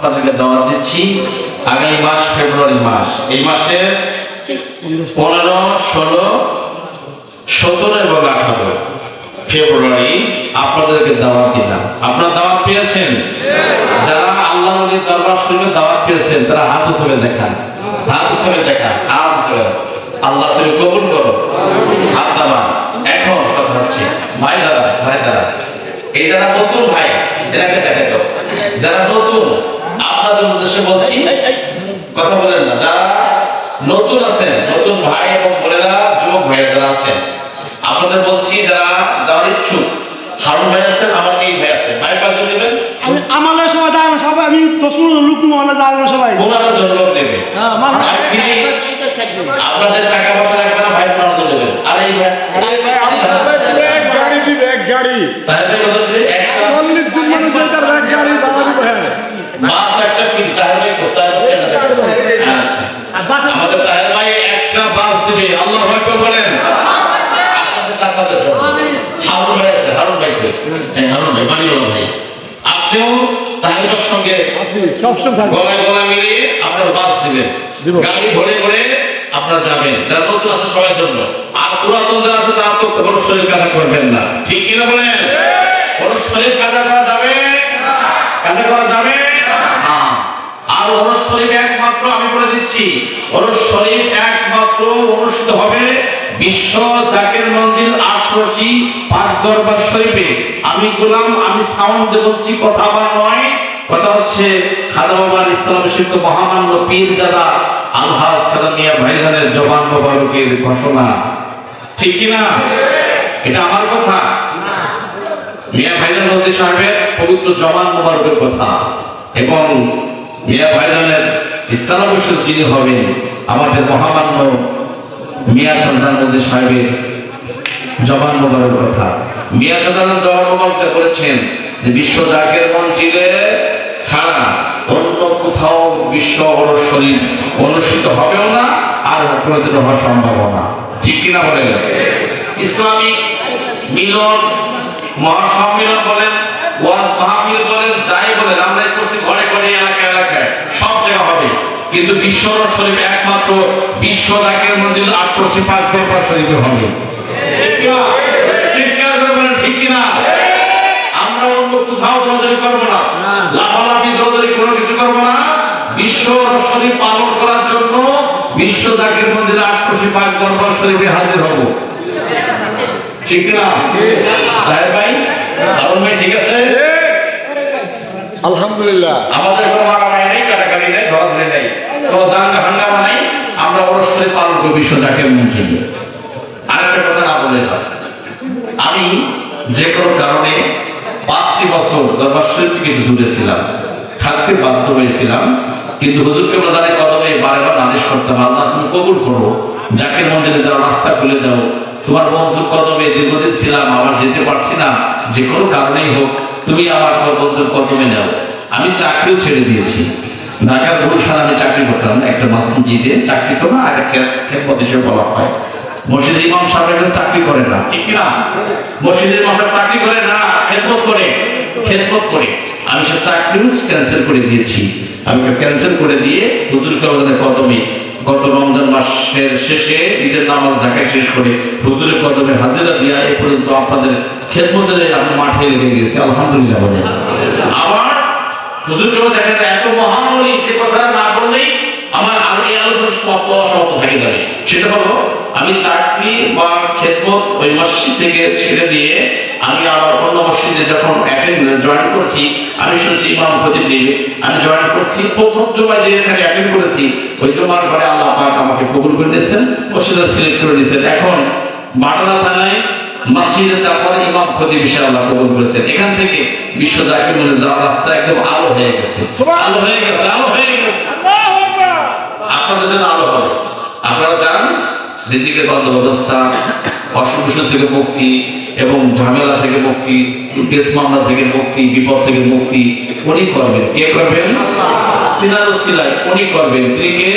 আপনাদেরকে দাওয়াত দিচ্ছি আগামী মাস ফেব্রুয়ারি মাস। এই মাসে পনেরো, ষোলো, সতেরো এবং আঠারো ফেব্রুয়ারি আপনাদেরকে দাওয়াত দিলাম। আপনারা দাওয়াত পেয়েছেন? যারা আল্লাহ নবীর দরবার শরীফে দাওয়াত পেয়েছেন, তারা হাত উৎসবে দেখান। হাত উৎসবে দেখান, হাত আল্লাহ তুমি কবুল করো। হাত দাবা এখন কথা হচ্ছে, ভাই দাদা ভাই দাদা, এই যারা নতুন ভাই এনাকে দেখে তো যারা নতুন আপনাদের উদ্দেশ্যে বলছি কথা বলেন না যারা নতুন আছেন নতুন ভাই এবং বোনেরা যুবক ভাইরা যারা আছেন আপনাদের বলছি যারা যাওয়ার ইচ্ছুক হারুন ভাই আছেন আমার এই ভাই আছে ভাই কত নেবেন? আমাদের সবাই দাঁড়ানো সবাই আমি প্রশ্ন লুক মহলে দাঁড়ানো সবাই। পনেরো জন লোক নেবে। হ্যাঁ, মানে- ফিরে। আপনাদের টাকা পয়সা লাগবে না ভাই পনেরো জন নেবেন। আর এই ভাই এক গাড়ি দিবে এক গাড়ি। তাহলে কত দিবে একটা চল্লিশ জন মানুষ এক গাড়ি তাহের সঙ্গে সবসময় থাকবে। গলায় গলায় মিলিয়ে আপনার বাস দিবেন। গাড়ি ভরে ভরে আপনারা যাবেন। যারা নতুন আছে সবার জন্য। আর পুরাতন যারা আছে তারা তো কোনো শরীর কাজা করবেন না। ঠিক কিনা বলেন? কোনো শরীর কাজা করা যাবে? কাজা করা যাবে। আর ওর শরীর একমাত্র আমি বলে দিচ্ছি ওরস একমাত্র অনুষ্ঠিত হবে বিশ্ব জাকের মন্দির আটরশি পাক দরবার শরীফে। আমি গোলাম, আমি সাউন্ড বলছি কথা আমার নয়। কথা হচ্ছে খাদা বাবার ইসলাম শিক্ষ মহামান্য পীর জাদা আলহাজ মিয়া ভাইজানের জবান মোবারকের ঘোষণা। ঠিক কিনা এটা আমার কথা? মিয়া ভাইজান নদী সাহেবের পবিত্র জবান মোবারকের কথা। এবং মিয়া ভাইজানের ইস্তালাবশ্যক যিনি হবেন, আমাদের মহামান্য মিয়া চন্দ্রান নদী সাহেবের জবান মোবারকের কথা। মিয়া চন্দ্রান জবান মোবারক করেছেন যে বিশ্ব জাকের মঞ্চিলে ছাড়া অন্য কোথাও বিশ্ব অরস শরীর অনুষ্ঠিত হবেও না আর কোনোদিন হওয়া সম্ভব না। ঠিক কিনা বলেন ইসলামিক মিলন, মহাসম্মিলন বলেন, ওয়াজ মাহফিল বলেন, যাই বলেন, আমরা করছি ঘরে ঘরে, এলাকায় এলাকায়। হবে। কিন্তু বিশ্ব শরীফ একমাত্র বিশ্ব আটরশি পাক দরবার শরীফে হবে। চিৎকার করে ঠিক কিনা? আমরা অন্য কোথাও দৌড়াদৌড়ি করব না। লাফালাফি দৌড়াদৌড়ি কোনো কিছু করব না। বিশ্ব শরীফ পালন করার জন্য বিশ্ব জাকের মন্দির আটরশি পাক দরবার শরীফে হাজির হব। ঠিক না। ভাই ভাই ঠিক আছে? আলহামদুলিল্লাহ। আমাদের কোনো নেই কাটাকাটি নেই ধরাধরি নেই। কোনো দাঙ্গা হাঙ্গামা নেই, আমরা অবশ্যই পালন করব বিশ্ব জাকের আরেকটা কথা না বলে নয় আমি যে কোনো কারণে পাঁচটি বছর দরবার থেকে দূরে ছিলাম, থাকতে বাধ্য হয়েছিলাম, কিন্তু হুজুরকে প্রধানের কদমে বারেবার নালিশ করতাম, আল্লাহ, তুমি কবুল করো জাকের মন্দিরে যাও রাস্তা খুলে দাও। তোমার বন্ধুর কদমে দীর্ঘদিন ছিলাম, আবার যেতে পারছি না, যে কোনো কারণেই হোক, তুমি আমার তোমার বন্ধুর কদমে নাও। আমি চাকরিও ছেড়ে দিয়েছি। ঢাকার গুলশান আমি চাকরি করতাম। একটা মাস্তুজিতে চাকরি তো না একটা খেদমত হিসেবে বলা হয়। মসজিদের ইমাম সাহেব চাকরি করে না। ঠিক না মসজিদের ইমাম চাকরি করে না খেদমত করে? খেদমত করে। আমি সে চাকরিও ক্যান্সেল করে দিয়েছি। আমি ক্যান্সেল করে দিয়ে হুজুর কালামের কদমে গত রমজান মাসের শেষে ঈদের নামাজ ঢাকায় শেষ করে হুজুরের কদমে হাজিরা দিয়া এ পর্যন্ত আপনাদের খেদমতের আমি মাঠে লেগে গেছি। আলহামদুলিল্লাহ আবার হুজুর কেউ দেখা যায়, এত মহামণি যে কথাটা না বললেই আমার এই আলোচনা সমাপ্ত অসমাপ্ত থেকে যাবে। সেটা হলো, আমি চাকরি বা খেদমত ওই মসজিদ থেকে ছেড়ে দিয়ে আমি আমার অন্য মসজিদে যখন অ্যাটেন্ড জয়েন করছি, আমি শুনছি ইমাম খতিব নিবে। আমি জয়েন করছি, প্রথম জমায় যে এখানে অ্যাটেন্ড করেছি, ওই জমার ঘরে আল্লাহ পাক আমাকে কবুল করে দিয়েছেন মসজিদে সিলেক্ট করে দিয়েছেন। এখন বাটনা থানায় মসজিদে তারপর ইমাম খতিব বিশাল আল্লাহ কবুল করেছেন। এখান থেকে বিশ্ব জাকির মনে যাওয়ার রাস্তা একদম আলো হয়ে গেছে। আলো হয়ে গেছে আলো হয়ে গেছে। আপনাদের জন্য আলো হবে আপনারা যান রিজিকের বন্ধ ব্যবস্থা অসুখ বিসুখ থেকে মুক্তি এবং ঝামেলা থেকে মুক্তি কেস মামলা থেকে মুক্তি বিপদ থেকে মুক্তি উনি করবেন। কে করবেন? তিনার উনি করবেন। তিনি কে?